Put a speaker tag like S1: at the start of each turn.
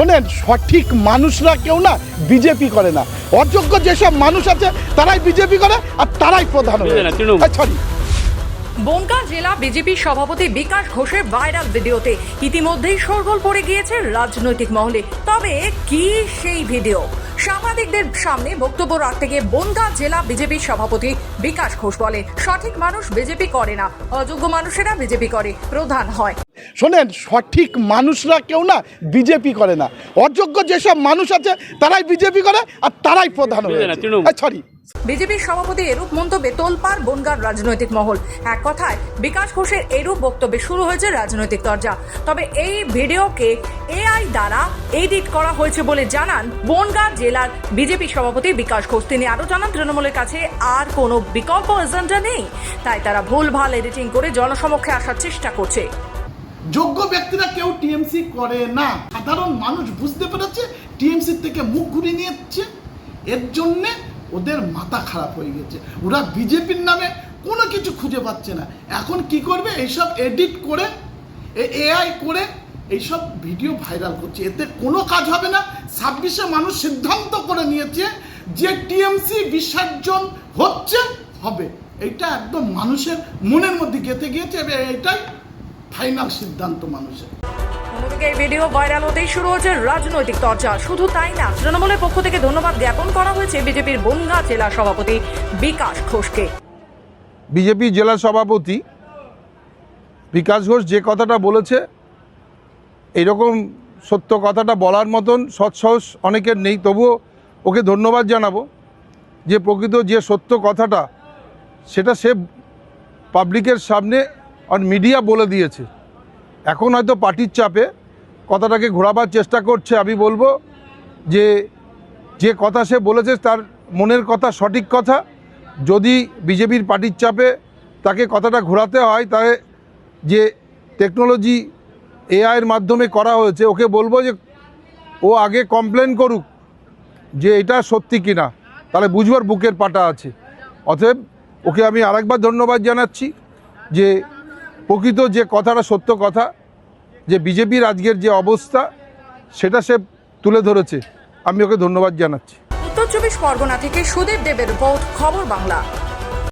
S1: শোনেন সঠিক মানুষরা কেউ না বিজেপি করে না। অযোগ্য যেসব মানুষ আছে তারাই বিজেপি করে আর তারাই প্রধান সরি।
S2: বনগাঁ জেলা বিজেপি সভাপতি বিকাশ ঘোষের ভাইরাল ভিডিওতে ইতিমধ্যেই শোরগোল পড়ে গিয়েছে রাজনৈতিক মহলে। তবে কি সেই ভিডিও? সাংবাদিকদের সামনে বক্তব্য রাখতে গিয়ে বনগাঁ জেলা বিজেপি সভাপতি বিকাশ ঘোষ বলে সঠিক মানুষ বিজেপি করে না অযোগ্য মানুষেরা বিজেপি করে প্রধান হয়।
S1: শোনেন সঠিক মানুষরা কেউ না বিজেপি করে না। অযোগ্য যেসব মানুষ আছে তারাই বিজেপি করে আর তারাই প্রধান। সরি।
S2: বিজেপির সভাপতি এরূপ মন্তব্যে তোলপার বনগার রাজনৈতিক মহল। এক কথায় বিকাশ ঘোষের এরূপ বক্তব্যে শুরু হয়েছে রাজনৈতিক চর্চা তবে এই ভিডিওকে এআই দ্বারা এডিট করা হয়েছে বলে জানান বনগাঁ জেলার বিজেপি সভাপতি বিকাশ ঘোষ। তিনি আরও জানান তৃণমূলের কাছে আর কোনো বিকল্প এজেন্ডা নেই। তাই তারা ভুলভাল এডিটিং করে জনসমক্ষে আসার চেষ্টা করছে।
S1: যোগ্য ব্যক্তিরা কেউ টিএমসি করে না। সাধারণ মানুষ বুঝতে পেরেছে টিএমসি থেকে মুখ ঘুরিয়ে নিচ্ছে এর জন্যে ওদের মাথা খারাপ হয়ে গেছে। ওরা বিজেপির নামে কোনো কিছু খুঁজে পাচ্ছে না। এখন কি করবে? এইসব এডিট করে এআই করে এইসব ভিডিও ভাইরাল করছে। এতে কোনো কাজ হবে না। ছাব্বিশে মানুষ সিদ্ধান্ত করে নিয়েছে যে টিএমসি বিসর্জন হচ্ছে, হবে। এটা একদম মানুষের মনের মধ্যে গেঁথে গিয়েছে। এটাই ফাইনাল সিদ্ধান্ত মানুষের।
S2: অন্যদিকে এই ভিডিও ভাইরাল হতেই শুরু হয়েছে রাজনৈতিক চর্চা শুধু তাই না তৃণমূলের পক্ষ থেকে ধন্যবাদ জ্ঞাপন করা হয়েছে বিজেপির বনগাঁ জেলা সভাপতি বিকাশ ঘোষকে।
S3: বিজেপি জেলা সভাপতি বিকাশ ঘোষ যে কথাটা বলেছে এইরকম সত্য কথাটা বলার মতন সৎসাহস অনেকের নেই। তবুও ওকে ধন্যবাদ জানাব যে প্রকৃত যে সত্য কথাটা সেটা সে পাবলিকের সামনে আর মিডিয়া বলে দিয়েছে। এখন হয়তো পার্টির চাপে কথাটাকে ঘোরাবার চেষ্টা করছে, আমি বলব যে যে কথা সে বলেছে তার মনের কথা সঠিক কথা। যদি বিজেপির পার্টির চাপে তাকে কথাটা ঘোরাতে হয়, তাহলে যে টেকনোলজি এআইয়ের মাধ্যমে করা হয়েছে, ওকে বলব যে ও আগে কমপ্লেন করুক যে এটা সত্যি কিনা। তাহলে বুঝবার বুকের পাটা আছে। অতএব ওকে আমি আরেকবার ধন্যবাদ জানাচ্ছি যে প্রকৃত যে কথাটা, সত্য কথা, যে বিজেপির আজকের যে অবস্থা, সেটা সে তুলে ধরেছে। আমি ওকে ধন্যবাদ জানাচ্ছি।
S2: উত্তর চব্বিশ পরগনা থেকে সুদীপ দেবের রিপোর্ট, খবর বাংলা।